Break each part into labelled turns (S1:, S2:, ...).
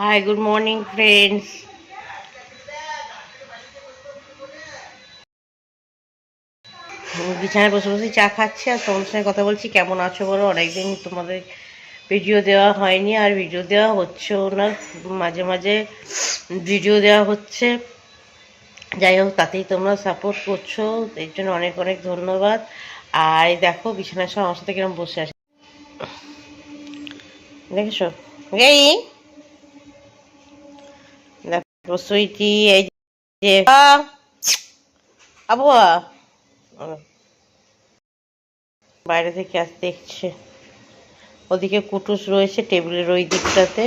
S1: Hi good morning friends বিছানায় বসে বসে চা খাচ্ছি আর তোমাদের সঙ্গে কথা বলছি। কেমন আছো বলো? অনেকদিন তোমাদের ভিডিও দেওয়া হয়নি আর ভিডিও দেওয়া হচ্ছেও না। মাঝে মাঝে ভিডিও দেওয়া হচ্ছে। যাই হোক, তাতেই তোমরা সাপোর্ট করছ। এর জন্য অনেক অনেক ধন্যবাদ। আর দেখো বিছানার সঙ্গে আমার সাথে কিরম বসে আছে। দেখেছ? বাইরে থেকে আস দেখছে। ওদিকে কুটুস রয়েছে টেবিলের ওই দিকটাতে।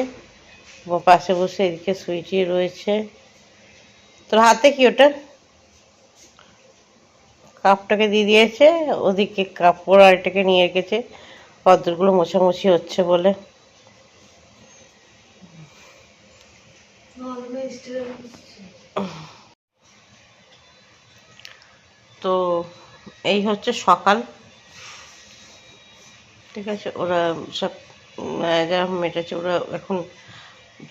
S1: পাশে বসে এদিকে সুইটি রয়েছে। তোর হাতে কি ওটা? কাপটাকে দিয়ে দিয়েছে, ওদিকে কাপড় আর এটাকে নিয়ে রেখেছে কদ্দরগুলো মোছামুছি হচ্ছে বলে। তো এই হচ্ছে সকাল। ঠিক আছে, ওরা সব যারা মেটাচ্ছে, ওরা এখন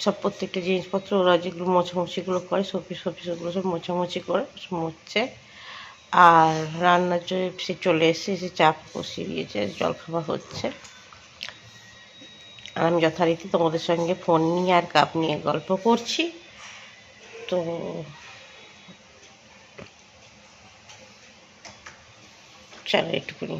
S1: সব প্রত্যেকটা জিনিসপত্র, ওরা যেগুলো মোছামুছিগুলো করে, সবজি সবজি ওগুলো সব মোছামুছি করে মুছছে। আর রান্নার জন্য সে চলে এসেছে সে চাপ বসিয়ে দিয়েছে জল খাওয়া হচ্ছে। আর আমি যথারীতি তোমাদের সঙ্গে ফোন নিয়ে আর কাপ নিয়ে গল্প করছি। তো চলো একটুখানি